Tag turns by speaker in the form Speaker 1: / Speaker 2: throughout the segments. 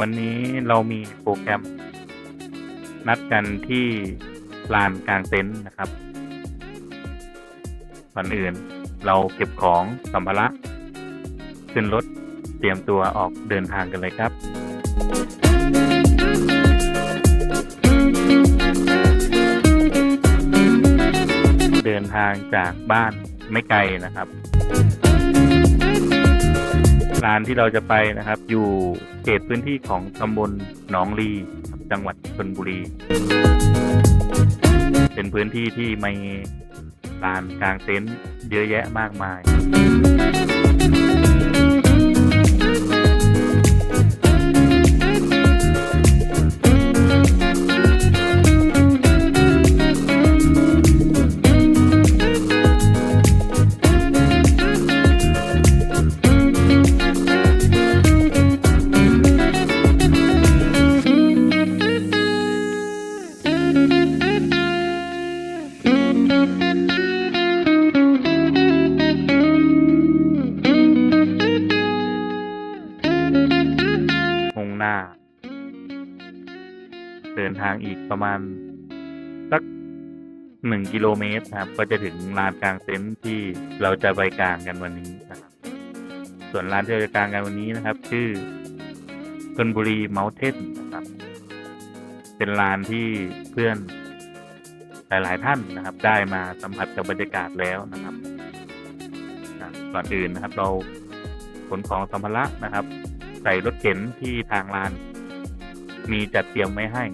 Speaker 1: วันนี้เรามีโปรแกรม นัดกันที่ลานกลางเต็นท์นะครับก่อนอื่นเราเก็บของสัมภาระ ขึ้นรถเตรียมตัวออกเดินทางกันเลยครับเดินทางจากบ้านไม่ไกลนะครับ ร้านที่เราจะไปนะครับ อยู่เขตพื้นที่ของตำบลหนองลีจังหวัดชนบุรี เป็นพื้นที่ที่มีลานกลางเต็นท์เยอะแยะมากมาย เดินทางอีกประมาณสักหนึ่งกิโลเมตรครับ ก็จะถึงลานกลางเต็นท์ที่เราจะไปกลางกันวันนี้นะครับ ส่วนลานที่เราจะกลางกันวันนี้นะครับ ชื่อชนบุรีเม t เทนนะครับ เป็นลานที่เพื่อนหลาย ๆ ท่านนะครับ ได้มาสัมผัสกับบรรยากาศแล้วนะครับก่อนอื่นนะครับ เราขนของสัมภาระนะครับ ใส่รถเข็นที่ทางลาน มีจัดเตรียมไว้ให้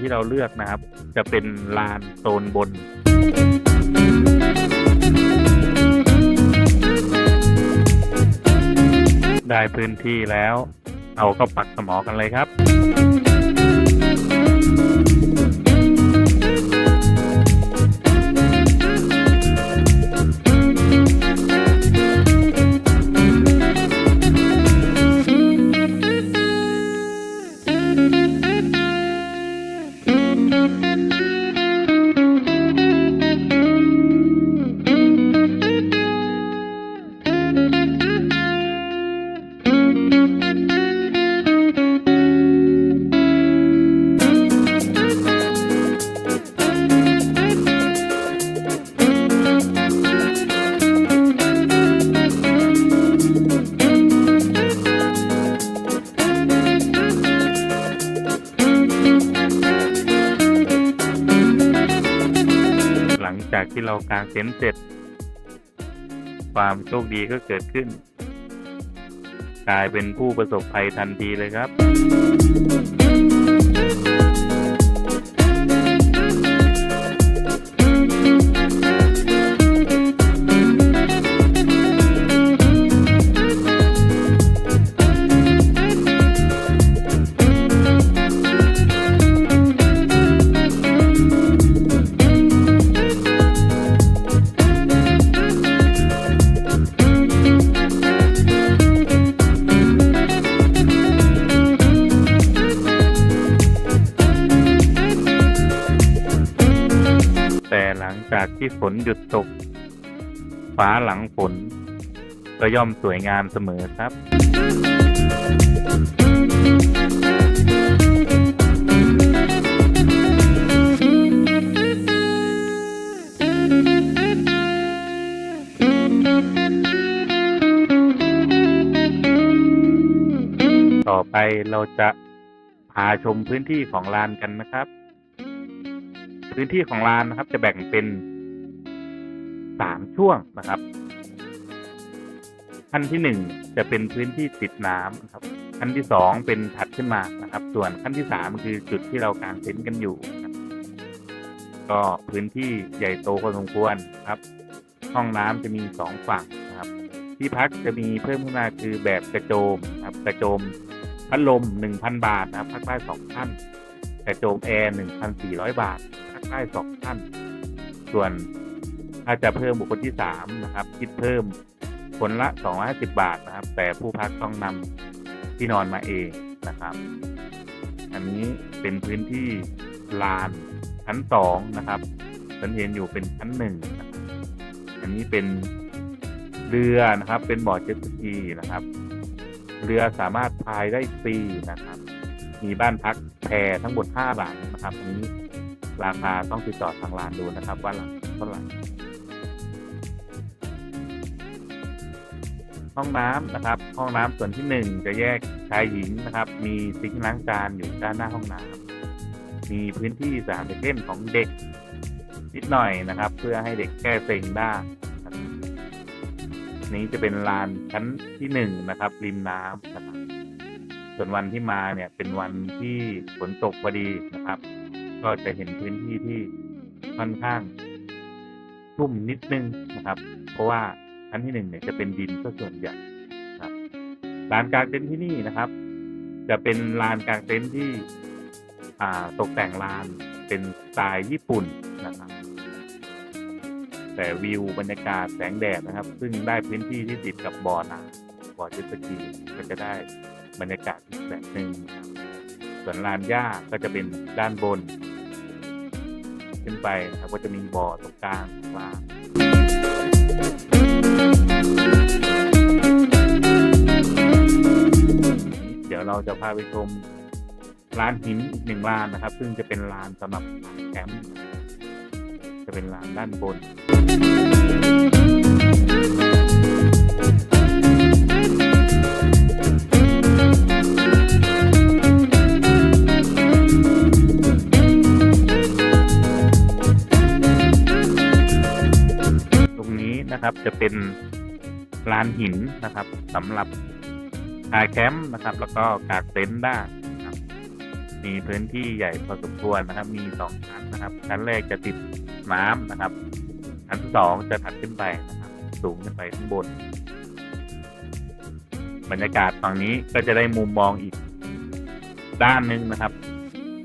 Speaker 1: ที่เราเลือกนะครับ จะเป็นลานโซนบนได้พื้นที่แล้ว เอาก็ปักสมอกันเลยครับ จากที่เรากางเต็นท์เสร็จ ความโชคดีก็เกิดขึ้น กลายเป็นผู้ประสบภัยทันทีเลยครับ ที่ฝนหยุดตก ฟ้าหลังฝน ก็ย่อมสวยงามเสมอครับต่อไปเราจะพาชมพื้นที่ของลานกันนะครับ พื้นที่ของลานนะครับจะแบ่งเป็น สามช่วงนะครับ ขั้นที่หนึ่งจะเป็นพื้นที่ติดน้ำนะครับ ขั้นที่สองเป็นถัดขึ้นมานะครับ ส่วนขั้นที่สามคือจุดที่เรากางเต็นท์กันอยู่ ก็พื้นที่ใหญ่โตพอสมควรครับ ห้องน้ำจะมีสองฝั่งนะครับ ที่พักจะมีเพิ่มขึ้นมาคือแบบกระโจมครับกระโจมพัดลมหนึ่งพันบาทนะครับพักได้สองท่านกระโจมแอร์หนึ่งพันสี่ร้อยบาทพักได้สองท่าน ส่วน ถ้าจะเพิ่มบุคคลที่สามนะครับ คิดเพิ่มคนละ 250 บาทนะครับ แต่ผู้พักต้องนำที่นอนมาเองนะครับ อันนี้เป็นพื้นที่ลานชั้นสองนะครับฉันเห็นอยู่เป็นชั้นหนึ่งอันนี้เป็นเรือนะครับ เป็นบ่อเจ็ตสกีนะครับ เรือสามารถพายได้ฟรีนะครับ มีบ้านพักแพรทั้งหมดห้าหลังนะครับอันนี้ราคาต้องติดต่อทางร้านดูนะครับ ว่าหลังเท่าไหร่ ห้องน้ำนะครับ ห้องน้ำส่วนที่หนึ่งจะแยกชายหญิงนะครับ มีซิงค์ล้างจานอยู่ด้านหน้าห้องน้ำมีพื้นที่สนามเด็กเล่นของเด็กนิดหน่อยนะครับ เพื่อให้เด็กแก้เซ็งได้น,นี้จะเป็นลานชั้นที่หนึ่งนะครับ ริมน้ำนะครับ ส่วนวันที่มาเนี่ยเป็นวันที่ฝนตกพอดีนะครับ ก็จะเห็นพื้นที่ที่ค่อนข้าง ชุ่มนิดนึงนะครับ เพราะว่า ชั้นที่หนึ่งเนี่ยจะเป็นดินซะส่วนใหญ่ครับลานกลางเต็นท์ที่นี่นะครับ จะเป็นลานกลางเต็นท์ที่ตกแต่งลานเป็นสไตล์ญี่ปุ่นนะครับ แต่วิวบรรยากาศแสงแดดนะครับ ซึ่งได้พื้นที่ที่ติดกับบ่อน้ำบ่อเจ็ตสกีก็จะได้บรรยากาศอีกแบบหนึ่งส่วนลานหญ้าก็จะเป็นด้านบน ขึ้นไปนะครับก็จะมีบ่อตรงกลางของลาน เราจะพาไปชมร้านหินอีกหนึ่งร้านนะครับ ซึ่งจะเป็นลานสำหรับแคมป์จะเป็นลานด้านบนตรงนี้นะครับจะเป็นลานหินนะครับสำหรับ ถ่าแคมป์นะครับ แล้วก็กางเต็นท์ได้นะครับ มีพื้นที่ใหญ่พอสมควรนะครับ มีสองชั้นนะครับ ชั้นแรกจะติดน้ำนะครับชั้นที่สองจะถัดขึ้นไปนะครับ สูงขึ้นไปข้างบน บรรยากาศฝั่งนี้ก็จะได้มุมมองอีกด้านหนึ่งนะครับ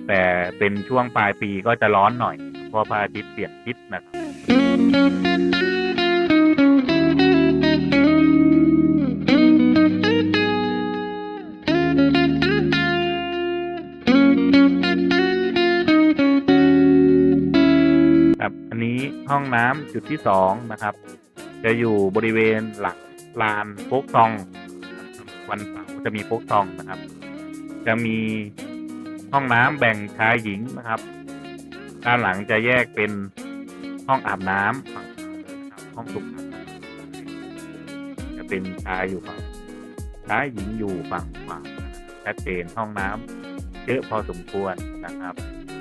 Speaker 1: แต่เป็นช่วงปลายปีก็จะร้อนหน่อยเพราะพระอาทิตย์เปลี่ยนทิศนะครับ ห้องน้ำจุดที่สองนะครับ จะอยู่บริเวณหลังลานโฟกซอง วันเสาร์จะมีโฟกซองนะครับ จะมีห้องน้ำแบ่งชายหญิงนะครับ ด้านหลังจะแยกเป็นห้องอาบน้ำฝั่งซ้าห้องสุขาจะเป็นชายอยู่ฝั่งซ้ายหญิงอยู่ฝั่งขวาชัดเจนห้องน้ำเยอะพอสมควรนะครับ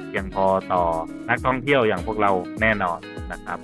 Speaker 1: เพียงพอต่อนักท่องเที่ยวอย่างพวกเราแน่นอน นะครับ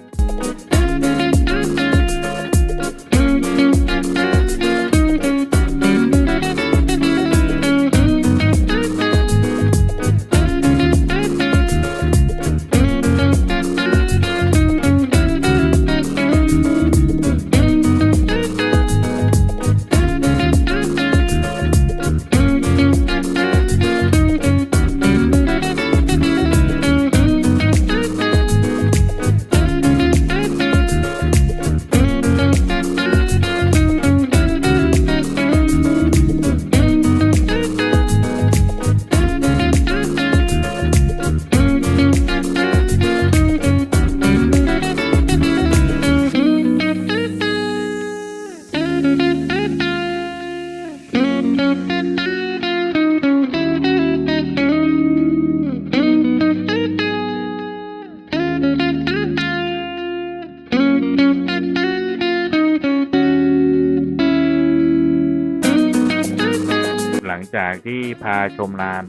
Speaker 1: จากที่พาชมลาน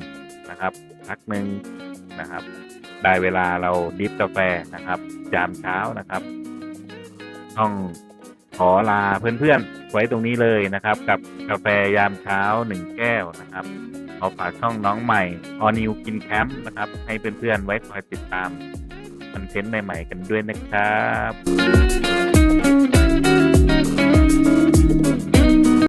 Speaker 1: นะครับพักหนึ่งนะครับ ได้เวลาเราดิฟกาแฟนะครับยามเช้านะครับ ต้องขอลาเพื่อนๆไว้ตรงนี้เลยนะครับ กับกาแฟยามเช้าหนึ่งแก้วนะครับขอฝากช่องน้องใหม่ออนิวกินแคมป์นะครับ ให้เพื่อนๆไว้คอยติดตามคอนเทนต์ใหม่ๆกันด้วยนะครับ